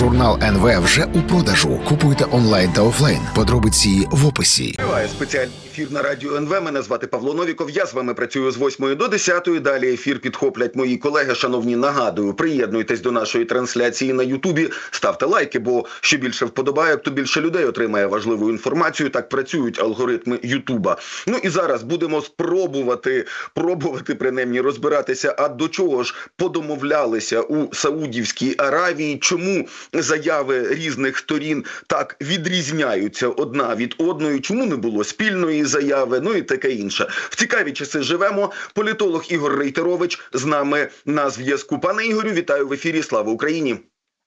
Журнал НВ вже у продажу. Купуйте онлайн та офлайн. Подробиці в описі. Триває спеціальний ефір на радіо НВ. Мене звати Павло Новіков. Я з вами працюю з 8 до 10. Далі ефір підхоплять мої колеги. Шановні, нагадую, приєднуйтесь до нашої трансляції на Ютубі. Ставте лайки, бо що більше вподобайок, то більше людей отримає важливу інформацію. Так працюють алгоритми Ютуба. Ну і зараз будемо спробувати пробувати принаймні розбиратися. А до чого ж подомовлялися у Саудівській Аравії? Чому заяви різних сторін так відрізняються одна від одної? Чому не було спільної заяви? Ну і таке інше. В цікаві часи живемо. Політолог Ігор Рейтерович з нами на зв'язку. Пане Ігорю, вітаю в ефірі. Слава Україні!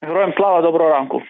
Героям слава, доброго ранку.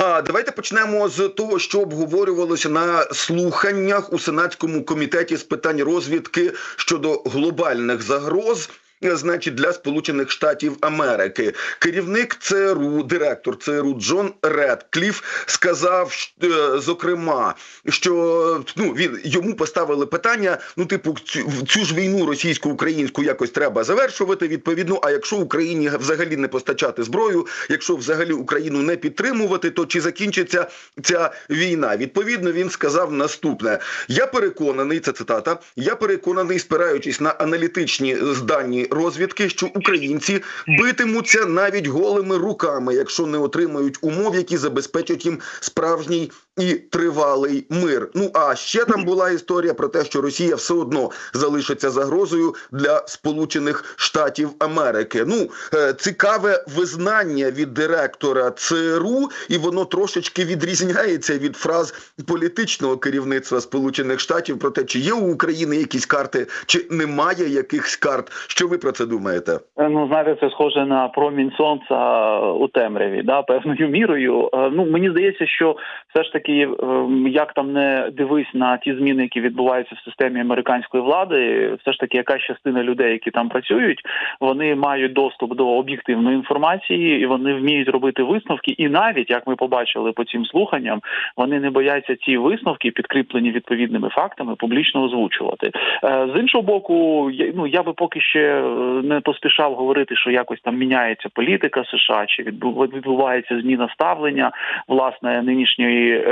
А давайте почнемо з того, що обговорювалося на слуханнях у сенатському комітеті з питань розвідки щодо глобальних загроз. Значить, для Сполучених Штатів Америки керівник ЦРУ, директор ЦРУ Джон Редкліф сказав, е, зокрема, що ну він йому поставили питання: ну, типу, цю, цю ж війну російсько-українську якось треба завершувати. Відповідно, а якщо Україні взагалі не постачати зброю, якщо взагалі Україну не підтримувати, то чи закінчиться ця війна? Відповідно, він сказав наступне: я переконаний, це цитата. Я переконаний, спираючись на аналітичні здані розвідки, що українці битимуться навіть голими руками, якщо не отримають умов, які забезпечать їм справжній і тривалий мир. Ну а ще там була історія про те, що Росія все одно залишиться загрозою для Сполучених Штатів Америки. Ну е, цікаве визнання від директора ЦРУ, і воно трошечки відрізняється від фраз політичного керівництва Сполучених Штатів про те, чи є у України якісь карти, чи немає якихось карт. Що ви про це думаєте? Е, Ну, знаєте, це схоже на промінь сонця у темряві, да, певною мірою. Е, Ну, мені здається, що все ж таки, ем, як там не дивись на ті зміни, які відбуваються в системі американської влади, все ж таки, якась частина людей, які там працюють, вони мають доступ до об'єктивної інформації, і вони вміють робити висновки. І навіть як ми побачили по цим слуханням, вони не бояться ці висновки, підкріплені відповідними фактами, публічно озвучувати. Е, З іншого боку, ну я би поки ще е, не поспішав говорити, що якось там міняється політика США, чи відбу- відбувається зміна ставлення власне нинішньої е,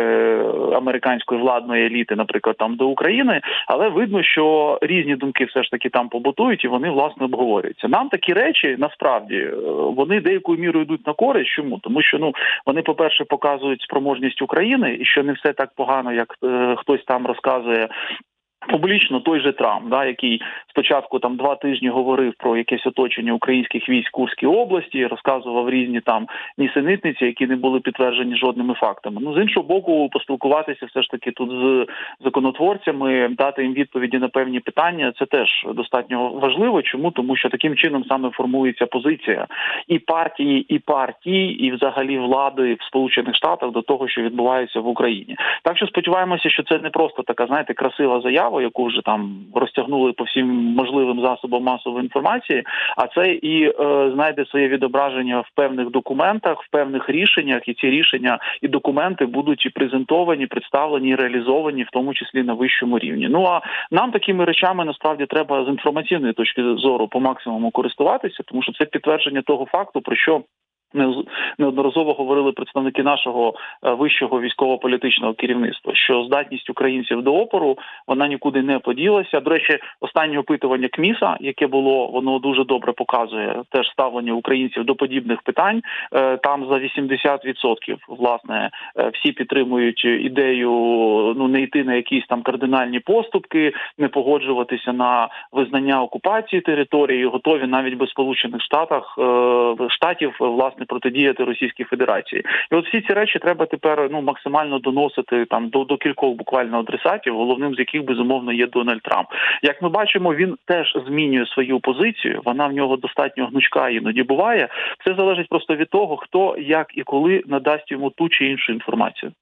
американської владної еліти, наприклад, там до України. Але видно, що різні думки все ж таки там побутують, і вони власне обговорюються. Нам такі речі насправді е, вони деякою мірою йдуть на користь. Чому тому, що ну вони, по перше, показують спроможність України, і що не все так погано, як е, хтось там розказує. Публічно той же Трамп, да, який спочатку там два тижні говорив про якесь оточення українських військ Курській області, розказував різні там нісенітниці, які не були підтверджені жодними фактами. Ну з іншого боку, поспілкуватися все ж таки тут з законотворцями, дати їм відповіді на певні питання. Це теж достатньо важливо. Чому тому, що таким чином саме формується позиція і партії, і партії, і взагалі влади в Сполучених Штатах до того, що відбувається в Україні. Так що сподіваємося, що це не просто така, знаєте, красива заява, яку вже там розтягнули по всім можливим засобам масової інформації. А це і е, знайде своє відображення в певних документах, в певних рішеннях, і ці рішення і документи будуть і презентовані, представлені, і реалізовані, в тому числі на вищому рівні. Ну а нам такими речами насправді треба з інформаційної точки зору по максимуму користуватися, тому що це підтвердження того факту, про що. Не- Неодноразово говорили представники нашого е, вищого військово-політичного керівництва, що здатність українців до опору вона нікуди не поділася. До речі, останнє опитування КМІСа, яке було, воно дуже добре показує теж ставлення українців до подібних питань. Е, Там за 80% власне е, всі підтримують ідею ну не йти на якісь там кардинальні поступки, не погоджуватися на визнання окупації території, готові навіть без сполучених штатах штатів е, власне протидіяти Російській Федерації. І от всі ці речі треба тепер ну максимально доносити там до, до кількох буквально адресатів, головним з яких безумовно є Дональд Трамп. Як ми бачимо, він теж змінює свою позицію. Вона в нього достатньо гнучка іноді буває. Це залежить просто від того, хто як і коли надасть йому ту чи іншу інформацію.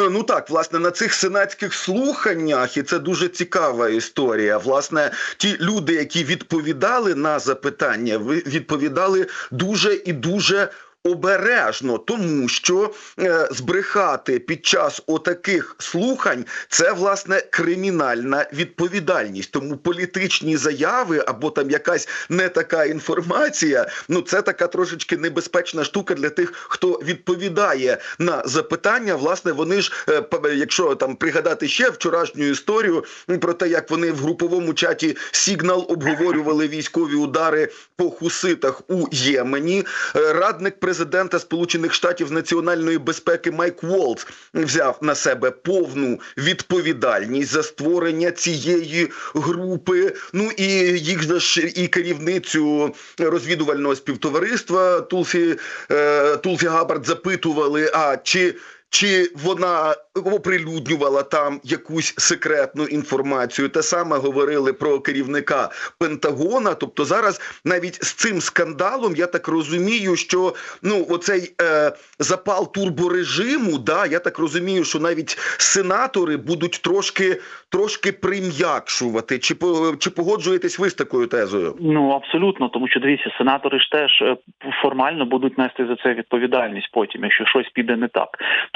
Е, Ну так, власне, на цих сенатських слуханнях, і це дуже цікава історія. Власне, ті люди, які відповідали на запитання, відповідали дуже і дуже обережно, тому що е, збрехати під час отаких слухань це власне кримінальна відповідальність. Тому політичні заяви або там якась не така інформація. Ну це така трошечки небезпечна штука для тих, хто відповідає на запитання. Власне, вони ж, е, якщо там пригадати ще вчорашню історію про те, як вони в груповому чаті Сігнал обговорювали військові удари по хуситах у Ємені. Е, Радник президента Сполучених Штатів з національної безпеки Майк Волц взяв на себе повну відповідальність за створення цієї групи. Ну і їх же ж і керівницю розвідувального співтовариства Тулсі е, Тулсі Габард запитували: а чи. Чи вона оприлюднювала там якусь секретну інформацію? Те саме говорили про керівника Пентагона. Тобто зараз навіть з цим скандалом я так розумію, що ну оцей е, запал турборежиму, да, я так розумію, що навіть сенатори будуть трошки трошки прим'якшувати. Чи чи погоджуєтесь ви з такою тезою? Ну абсолютно, тому що дивіться, сенатори ж теж е, формально будуть нести за це відповідальність потім, якщо щось піде не так.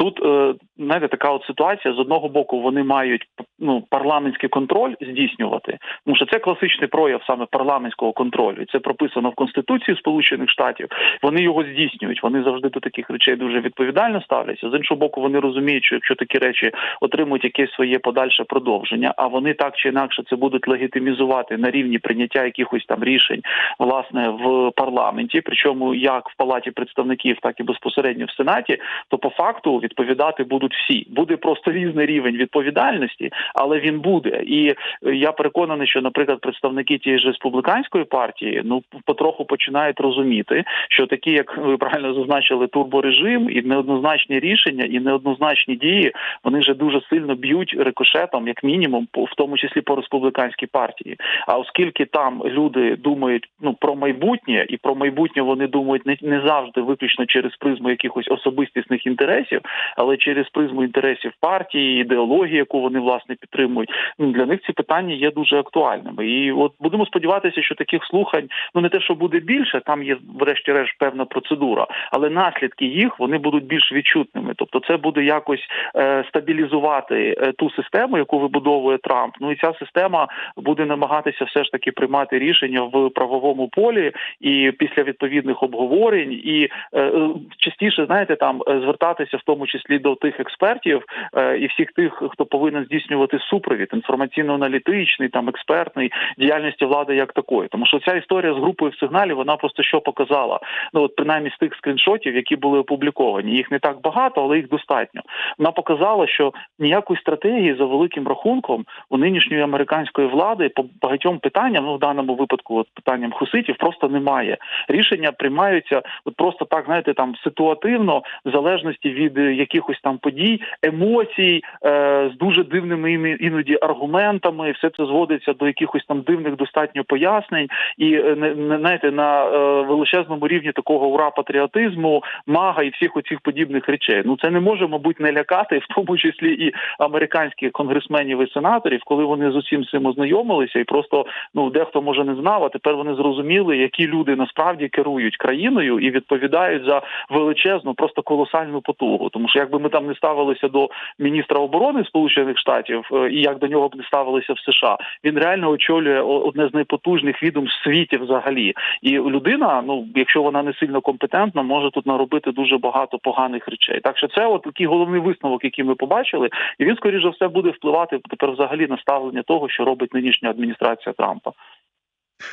Тут е, знаєте, така от ситуація з одного боку, вони мають ну парламентський контроль здійснювати, тому що це класичний прояв саме парламентського контролю. І це прописано в Конституції Сполучених Штатів. Вони його здійснюють. Вони завжди до таких речей дуже відповідально ставляться. З іншого боку, вони розуміють, що якщо такі речі отримують якесь своє подальше продовження, а вони так чи інакше це будуть легітимізувати на рівні прийняття якихось там рішень власне в парламенті, причому як в палаті представників, так і безпосередньо в сенаті, то по факту відповідати будуть всі. Буде просто різний рівень відповідальності, але він буде. І е, я переконаний, що, наприклад, представники тієї ж республіканської партії ну потроху починають розуміти, що такі, як ви правильно зазначили, турборежим і неоднозначні рішення, і неоднозначні дії вони вже дуже сильно б'ють рикошетом, як мінімум, в тому числі по республіканській партії. А оскільки там люди думають ну про майбутнє, і про майбутнє вони думають не, не завжди виключно через призму якихось особистісних інтересів, але через призму інтересів партії, ідеології, яку вони власне підтримують. Ну для них ці питання є дуже актуальними. І от будемо сподіватися, що таких слухань ну не те, що буде більше, там є врешті-решт певна процедура, але наслідки їх вони будуть більш відчутними. Тобто, це буде якось е, стабілізувати е, ту систему, яку вибудовує Трамп. Ну і ця система буде намагатися все ж таки приймати рішення в правовому полі і після відповідних обговорень, і е, е, частіше знаєте, там е, звертатися в тому числі до тих експертів е, і всіх тих, хто повинен здійснювати супровід інформаційно-аналітичний, там експертний діяльності влади як такої. Тому що ця історія з групою в сигналі вона просто що показала. Ну от принаймні з тих скріншотів, які були опубліковані. Їх не так багато, але їх достатньо. Вона показала, що ніякої стратегії за великим рахунком у нинішньої американської влади по багатьом питанням, ну в даному випадку, от питанням хуситів, просто немає. Рішення приймаються от просто так, знаєте, там ситуативно, в залежності від е, якихось там подій, емоцій, е, з дуже дивними іноді аргументами. Все це зводиться до якихось там дивних достатньо пояснень, і е, не, знаєте, на е, величезному рівні такого ура патріотизму, мага і всіх оцих подібних речей. Ну це не може, мабуть, не лякати, в тому числі і американських конгресменів і сенаторів, коли вони з усім цим ознайомилися, і просто ну дехто може не знав, а тепер вони зрозуміли, які люди насправді керують країною і відповідають за величезну, просто колосальну потугу. Тому що якби ми там не ставилися до міністра оборони Сполучених Штатів е, і як до нього б не ставилися в США, він реально очолює одне з найпотужних відомств в світі взагалі. І людина, ну якщо вона не сильно компетентна, може тут наробити дуже багато поганих речей. Так що це от такий головний висновок, який ми побачили, і він скоріш за все буде впливати тепер взагалі на ставлення того, що робить нинішня адміністрація Трампа.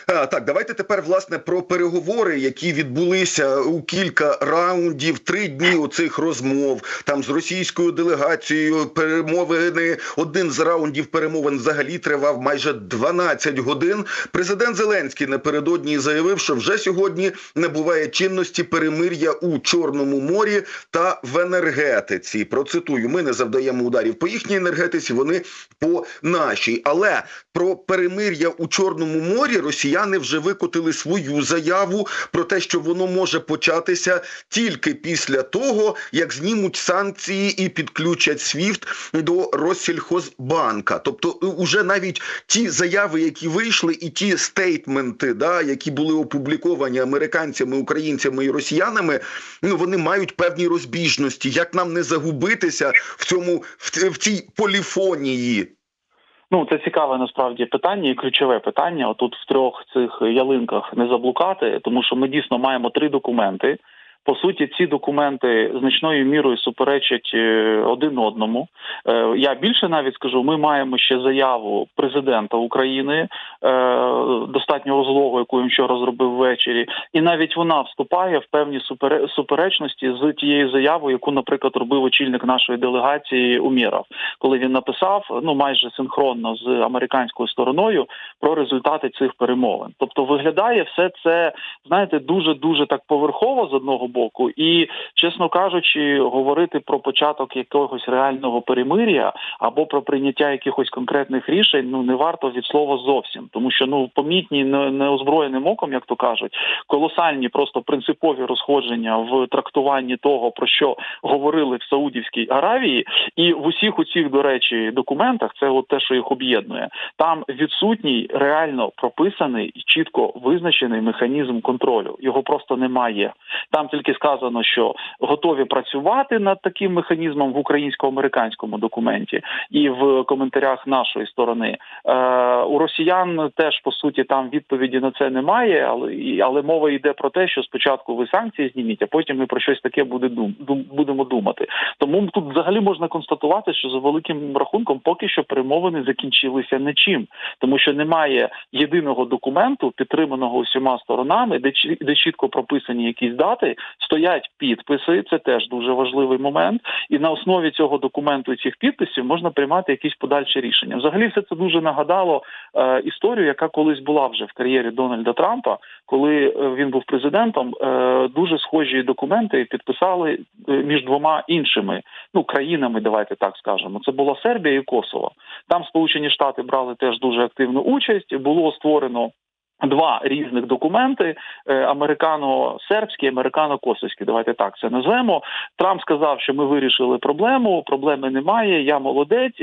Так, давайте тепер власне про переговори, які відбулися у кілька раундів, три дні оцих розмов там з російською делегацією. Перемовини один з раундів перемовин взагалі тривав майже 12 годин. Президент Зеленський напередодні заявив, що вже сьогодні набуває чинності перемир'я у Чорному морі та в енергетиці. Процитую: ми не завдаємо ударів по їхній енергетиці, вони по нашій. Але про перемир'я у Чорному морі Росія росіяни вже викотили свою заяву про те, що воно може початися тільки після того, як знімуть санкції і підключать СВІФТ до Россельхозбанка. Тобто, е, уже навіть ті заяви, які вийшли, і ті стейтменти, да, які були опубліковані американцями, українцями і росіянами, ну вони мають певні розбіжності. Як нам не загубитися в цьому в, в цій поліфонії? Ну, це цікаве насправді питання і ключове питання. Отут в трьох цих ялинках не заблукати, тому що ми дійсно маємо три документи. По суті, ці документи значною мірою суперечать е, один одному. Е, Я більше навіть скажу, ми маємо ще заяву президента України е, достатньо розлогу, яку він вчора зробив ввечері, і навіть вона вступає в певні супере- суперечності з тією заявою, яку, наприклад, робив очільник нашої делегації Умєров, коли він написав ну майже синхронно з американською стороною про результати цих перемовин. Тобто виглядає все це, знаєте, дуже дуже так поверхово з одного боку, і чесно кажучи, говорити про початок якогось реального перемир'я або про прийняття якихось конкретних рішень ну не варто від слова зовсім, тому що ну помітні неозброєним оком, як то кажуть, колосальні просто принципові розходження в трактуванні того про що говорили в Саудівській Аравії, і в усіх у цих, до речі, документах це от те, що їх об'єднує. Там відсутній реально прописаний і чітко визначений механізм контролю. Його просто немає. Там тільки сказано, що готові працювати над таким механізмом в українсько-американському документі і в коментарях нашої сторони. Е, у росіян теж по суті там відповіді на це немає, але але мова йде про те, що спочатку ви санкції зніміть, а потім ми про щось таке буде дум, будемо думати. Тому тут взагалі можна констатувати, що за великим рахунком поки що перемовини закінчилися нічим, тому що немає єдиного документу, підтриманого усіма сторонами, де де чітко прописані якісь дати, стоять підписи. Це теж дуже важливий момент. І на основі цього документу і цих підписів можна приймати якісь подальші рішення. Взагалі, все це дуже нагадало е, історію, яка колись була вже в кар'єрі Дональда Трампа, коли е, він був президентом. Е, дуже схожі документи підписали е, між двома іншими ну країнами. Давайте так скажемо. Це була Сербія і Косово. Там Сполучені Штати брали теж дуже активну участь. Було створено. Два різних документи: е, американо-сербські, американо-косовські. Давайте так це назвемо. Трамп сказав, що ми вирішили проблему. Проблеми немає. Я молодець.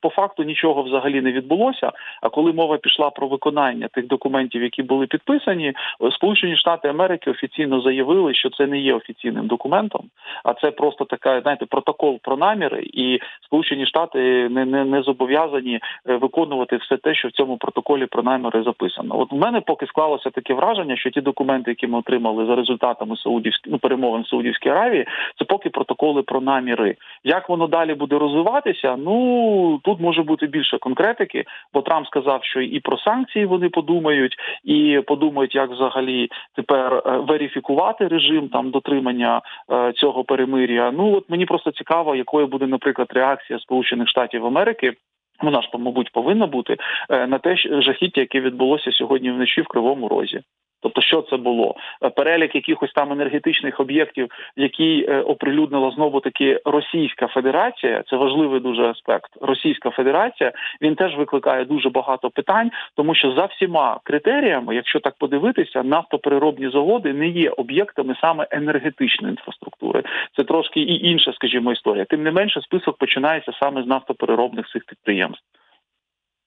По факту нічого взагалі не відбулося. А коли мова пішла про виконання тих документів, які були підписані, Сполучені Штати Америки офіційно заявили, що це не є офіційним документом, а це просто така, знаєте, протокол про наміри, і Сполучені Штати не, не, не зобов'язані е, виконувати все те, що в цьому протоколі про наміри записано. От в мене поки склалося таке враження, що ті документи, які ми отримали за результатами Саудівської ну, перемовин Саудівській Аравії, це поки протоколи про наміри. Як воно далі буде розвиватися? Ну тут може бути більше конкретики, бо Трамп сказав, що і про санкції вони подумають, і подумають, як взагалі тепер е, верифікувати режим там дотримання е, цього перемир'я. Ну от мені просто цікаво, якою буде, наприклад, реакція Сполучених Штатів Америки. Вона ж мабуть повинна бути е, на те жахіття, яке відбулося сьогодні вночі в Кривому Розі. Тобто, що це було? Е, Перелік якихось там енергетичних об'єктів, які е, оприлюднила знову таки Російська Федерація. Це важливий дуже аспект. Російська Федерація він теж викликає дуже багато питань, тому що за всіма критеріями, якщо так подивитися, нафтопереробні заводи не є об'єктами саме енергетичної інфраструктури. Це трошки і інша, скажімо, історія. Тим не менше, список починається саме з нафтопереробних цих підприємств.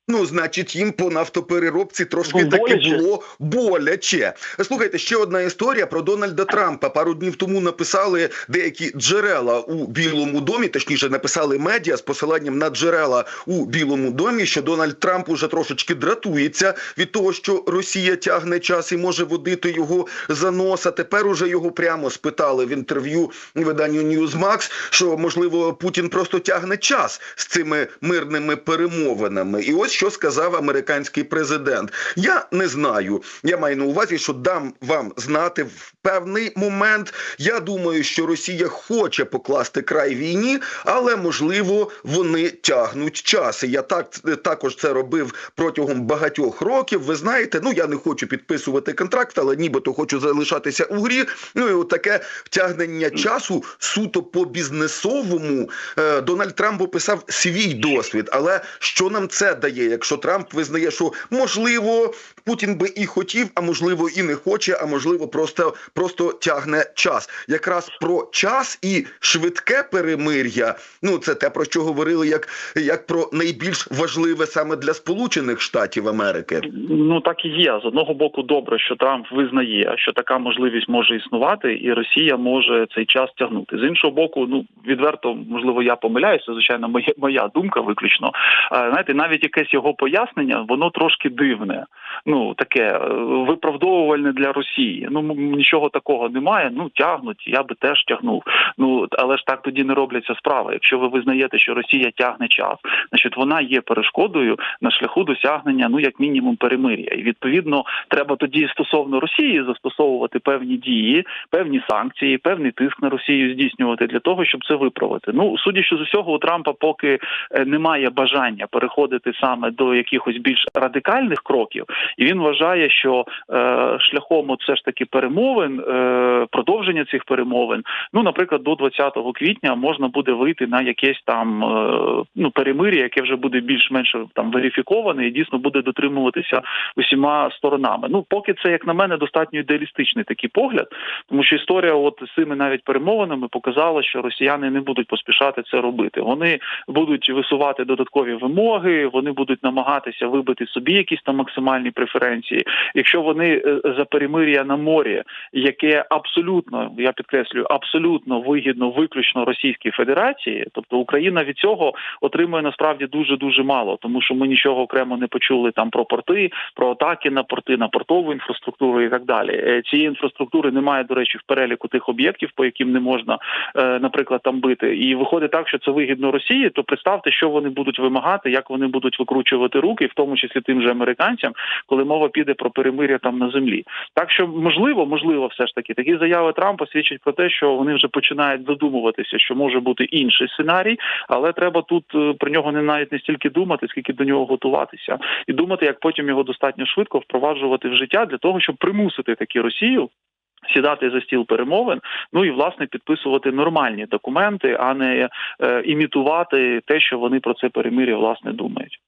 Ну, значить, їм по нафтопереробці трошки таки було боляче. Слухайте, ще одна історія про Дональда Трампа. Пару днів тому написали деякі джерела у Білому домі, точніше, написали медіа з посиланням на джерела у Білому домі, що Дональд Трамп уже трошечки дратується від того, що Росія тягне час і може водити його за носа. Тепер уже його прямо спитали в інтерв'ю виданню Newsmax, що можливо Путін просто тягне час з цими мирними перемовинами. І ось що сказав американський президент. Я не знаю. Я маю на увазі, що дам вам знати в певний момент. Я думаю, що Росія хоче покласти край війні, але можливо вони тягнуть час. Я так також це робив протягом багатьох років. Ви знаєте, ну я не хочу підписувати контракт, але нібито хочу залишатися у грі. Ну і от таке тягнення часу суто по бізнесовому. Е, Дональд Трамп описав свій досвід. Але що нам це дає, якщо Трамп визнає, що можливо Путін би і хотів, а можливо і не хоче, а можливо, просто просто тягне час. Якраз про час і швидке перемир'я. Ну це те про що говорили, як, як про найбільш важливе саме для Сполучених Штатів Америки. Ну так і є. З одного боку, добре, що Трамп визнає, що така можливість може існувати, і Росія може цей час тягнути. З іншого боку, ну відверто, можливо, я помиляюся. Звичайно, моя моя думка виключно. А, знаєте, навіть якесь його пояснення, воно трошки дивне. Ну таке е, виправдовувальне для Росії. Ну нічого такого немає. Ну тягнуть, я би теж тягнув. Ну але ж так тоді не робляться справи. Якщо ви визнаєте, що Росія тягне час, значить вона є перешкодою на шляху досягнення, ну як мінімум, перемир'я. І відповідно треба тоді стосовно Росії застосовувати певні дії, певні санкції, певний тиск на Росію здійснювати для того, щоб це виправити. Ну судячи з усього, у Трампа поки е, немає бажання переходити саме до якихось більш радикальних кроків, і він вважає, що е, шляхом от все ж таки перемовин, е, продовження цих перемовин, ну наприклад, до 20 квітня можна буде вийти на якесь там е, ну перемир'я, яке вже буде більш-менш там верифіковане і дійсно буде дотримуватися усіма сторонами. Ну поки це, як на мене, достатньо ідеалістичний такий погляд, тому що історія, от з цими навіть перемовинами, показала, що росіяни не будуть поспішати це робити. Вони будуть висувати додаткові вимоги, вони будуть намагатися вибити собі якісь там максимальні преференції. Якщо вони е, за перемир'я на морі, яке абсолютно я підкреслюю, абсолютно вигідно виключно Російській Федерації, тобто Україна від цього отримує насправді дуже дуже мало, тому що ми нічого окремо не почули там про порти, про атаки на порти, на портову інфраструктуру і так далі. Е, Цієї інфраструктури немає, до речі, в переліку тих об'єктів, по яким не можна, е, наприклад, там бити. І виходить так, що це вигідно Росії. То представте, що вони будуть вимагати, як вони будуть викручувати руки, в тому числі тим же американцям, коли мова піде про перемир'я там на землі. Так що можливо, можливо, все ж таки такі заяви Трампа свідчать про те, що вони вже починають задумуватися, що може бути інший сценарій, але треба тут е, про нього не навіть не стільки думати, скільки до нього готуватися, і думати, як потім його достатньо швидко впроваджувати в життя для того, щоб примусити таки Росію. Сідати за стіл перемовин, ну і власне підписувати нормальні документи, а не е, імітувати те, що вони про це перемир'я власне думають.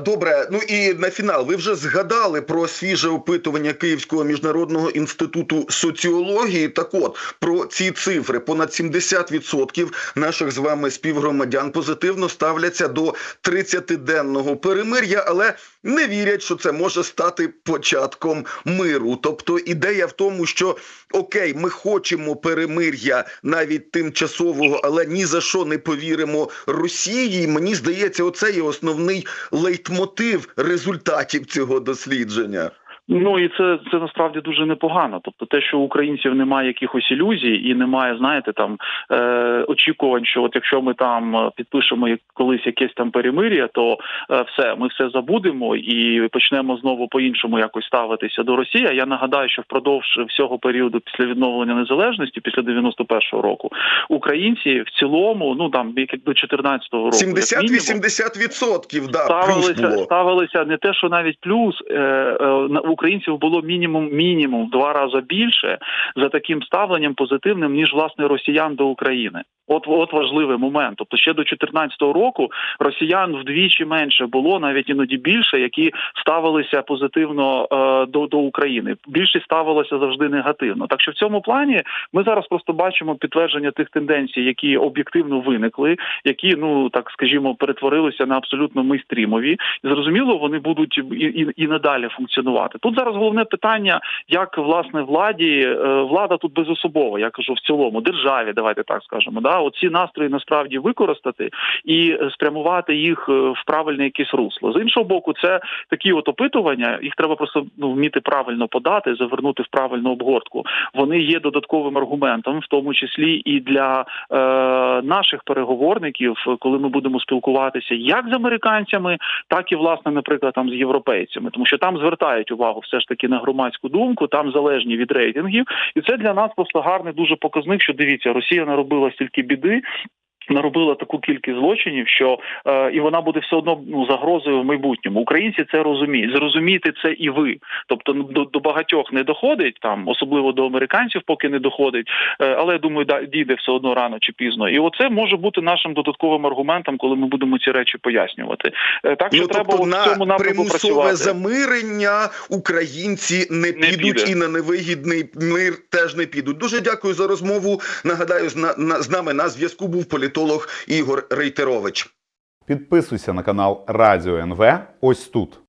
Добре, ну і на фінал. Ви вже згадали про свіже опитування Київського міжнародного інституту соціології. Так от про ці цифри понад 70% наших з вами співгромадян позитивно ставляться до 30-денного перемир'я, але не вірять, що це може стати початком миру. Тобто ідея в тому, що окей, ми хочемо перемир'я навіть тимчасового, але ні за що не повіримо Росії. Мені здається, оце є основний лейтмотив результатів цього дослідження. Ну і це це насправді дуже непогано. Тобто, те, що у українців немає якихось ілюзій і немає, знаєте, там е, очікувань, що от якщо ми там підпишемо як- колись якесь там перемир'я, то е, все, ми все забудемо і почнемо знову по-іншому якось ставитися до Росії. Я нагадаю, що впродовж всього періоду після відновлення незалежності, після 91-го року, українці в цілому, ну там як до 14-го року, як мінімум, 70-80% да, плюс було. ставилися не те, що навіть плюс е, е, українців було мінімум мінімум в два рази більше за таким ставленням позитивним, ніж власне росіян до України. От от важливий момент. Тобто ще до 2014 року росіян вдвічі менше було, навіть іноді більше, які ставилися позитивно е, до, до України. Більшість ставилося завжди негативно. Так що в цьому плані ми зараз просто бачимо підтвердження тих тенденцій, які об'єктивно виникли, які ну так скажімо, перетворилися на абсолютно мейстрімові. І зрозуміло, вони будуть і, і, і надалі функціонувати. Тут зараз головне питання, як власне владі е, влада тут безособова, я кажу в цілому, державі, давайте так скажемо. Да, оці настрої насправді використати і спрямувати їх е, в правильне якесь русло. З іншого боку, це такі от опитування, їх треба просто ну вміти правильно подати, завернути в правильну обгортку. Вони є додатковим аргументом, в тому числі і для е, наших переговорників, коли ми будемо спілкуватися як з американцями, так і власне, наприклад, там з європейцями, тому що там звертають увагу все ж таки на громадську думку, там залежні від рейтингів, і це для нас просто гарний дуже показник, що дивіться, Росія наробила стільки біди. наробила таку кількість злочинів, що е, і вона буде все одно ну загрозою в майбутньому. Українці це розуміють. Зрозумійте це і ви. Тобто ну, до, до багатьох не доходить там, особливо до американців, поки не доходить. Е, але я думаю, да, дійде все одно рано чи пізно. І оце може бути нашим додатковим аргументом, коли ми будемо ці речі пояснювати. Е, так що Ну, треба тобто в цьому примусове працювати. замирення українці не, Не підуть піде. і на невигідний мир теж не підуть. Дуже дякую за розмову. Нагадаю, з, на, на, з нами на зв'язку був політолог Ігор Рейтерович. Підписуйся на канал Радіо НВ ось тут.